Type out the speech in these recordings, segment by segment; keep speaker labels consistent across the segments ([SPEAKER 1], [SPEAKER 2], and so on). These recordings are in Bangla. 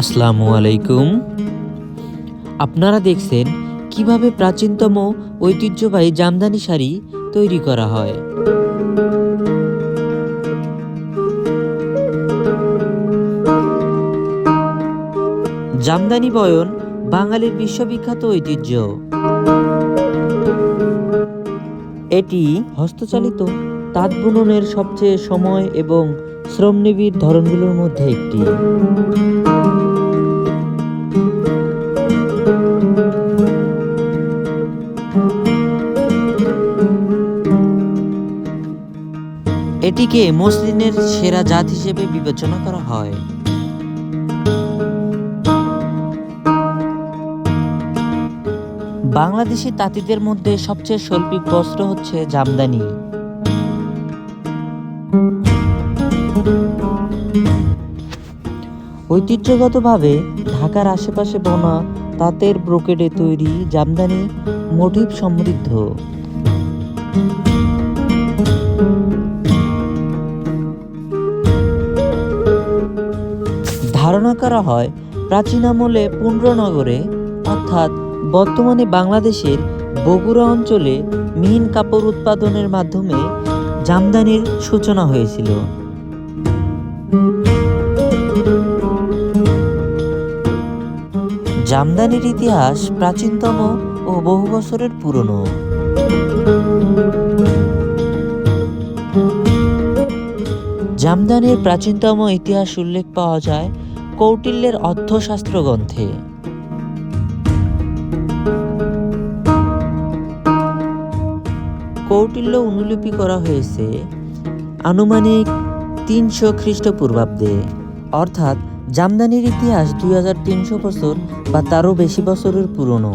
[SPEAKER 1] আসসালামু আলাইকুম। আপনারা দেখছেন কীভাবে প্রাচীনতম ঐতিহ্যবাহী জামদানি শাড়ি তৈরি করা হয়। জামদানি বয়ন বাঙালির বিশ্ববিখ্যাত ঐতিহ্য। এটি হস্তচালিত, তাঁত বুননের সবচেয়ে সময় এবং শ্রমনিবিড় ধরনগুলোর মধ্যে একটি। এটিকে মসলিনের সেরা জাত হিসেবে বিবেচনা করা হয়। বাংলাদেশি তাঁতিদের মধ্যে সবচেয়ে শৈল্পিক বস্ত্র হচ্ছে জামদানি। ঐতিহ্যগতভাবে ঢাকার আশেপাশে বোনা তাঁতের ব্রোকেডে তৈরি জামদানি মোটিভ সমৃদ্ধ। করা হয় প্রাচীন আমলে পুণ্ড্রনগরে অর্থাৎ বর্তমানে বাংলাদেশের বগুড়া অঞ্চলে মিহিন কাপড় উৎপাদনের মাধ্যমে জামদানির সূচনা হয়েছিল। জামদানির ইতিহাস প্রাচীনতম ও বহু বছরের পুরনো। জামদানির প্রাচীনতম ইতিহাস উল্লেখ পাওয়া যায় কৌটিল্যের অর্থশাস্ত্র গ্রন্থে কৌটিল্য অনুলিপি করা হয়েছে আনুমানিক তিনশো খ্রিস্টপূর্বাব্দে। অর্থাৎ জামদানির ইতিহাস দুই হাজার তিনশো বছর বা তারও বেশি বছরের পুরনো।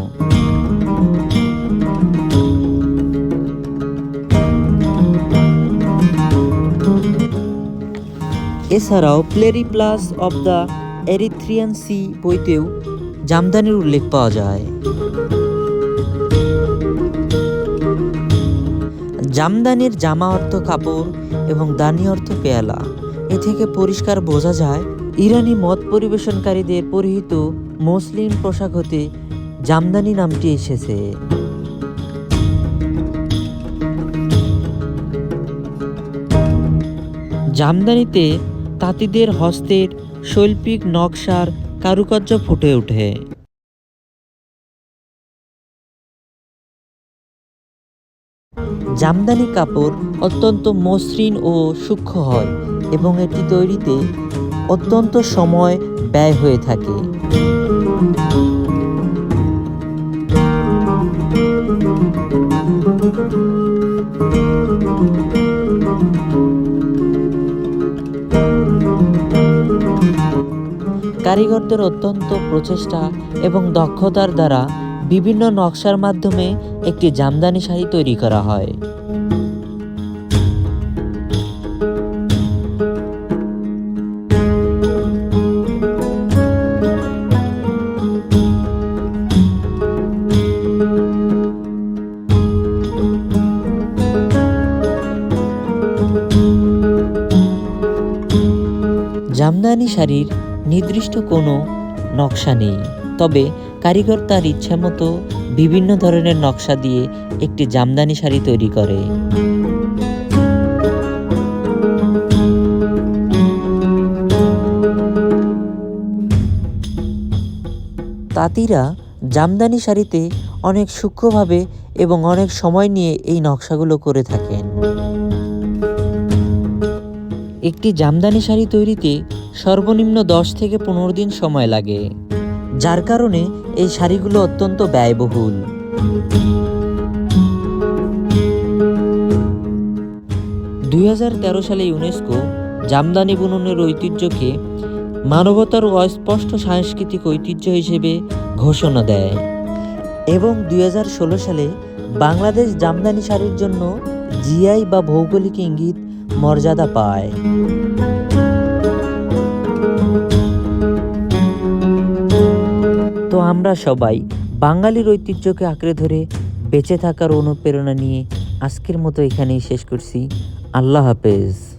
[SPEAKER 1] এছাড়াও periplus of the Erythraean sea বইতেও জামদানির উল্লেখ পাওয়া যায়। জামদানির জামা অর্থ কাপড় এবং দানি অর্থ পেয়ালা। এ থেকে পরিষ্কার বোঝা যায়, ইরানি মদ পরিবেশনকারীদের পরিহিত মুসলিম পোশাক হতে জামদানি নামটি এসেছে। জামদানিতে তাঁতিদের হস্তের শৈল্পিক নকশার কারুকার্য ফুটে ওঠে। জামদানি কাপড় অত্যন্ত মসৃণ ও সূক্ষ্ম হয় এবং এটি তৈরিতে অত্যন্ত সময় ব্যয় হয়ে থাকে। কারিগরদের অত্যন্ত প্রচেষ্টা এবং দক্ষতার দ্বারা বিভিন্ন নকশার মাধ্যমে একটি জামদানি শাড়ি তৈরি করা হয়। জামদানি শাড়ির নির্দিষ্ট কোনো নকশা নেই। তবে কারিগর তার ইচ্ছামতো বিভিন্ন ধরনের নকশা দিয়ে একটি জামদানি শাড়ি তৈরি করে। তাঁতিরা জামদানি শাড়িতে অনেক সূক্ষ্মভাবে এবং অনেক সময় নিয়ে এই নকশাগুলো করে থাকেন। একটি জামদানি শাড়ি তৈরিতে সর্বনিম্ন দশ থেকে পনেরো দিন সময় লাগে, যার কারণে এই শাড়িগুলো অত্যন্ত ব্যয়বহুল। দুই হাজার তেরো সালে ইউনেস্কো জামদানি বুননের ঐতিহ্যকে মানবতার অস্পষ্ট সাংস্কৃতিক ঐতিহ্য হিসেবে ঘোষণা দেয় এবং দুই হাজার ষোলো সালে বাংলাদেশ জামদানি শাড়ির জন্য জিআই বা ভৌগোলিক ইঙ্গিত মর্যাদা পায়। তো আমরা সবাই বাঙালির ঐতিহ্যকে আঁকড়ে ধরে বেঁচে থাকার অনুপ্রেরণা নিয়ে আজকের মতো এখানেই শেষ করছি। আল্লাহ হাফেজ।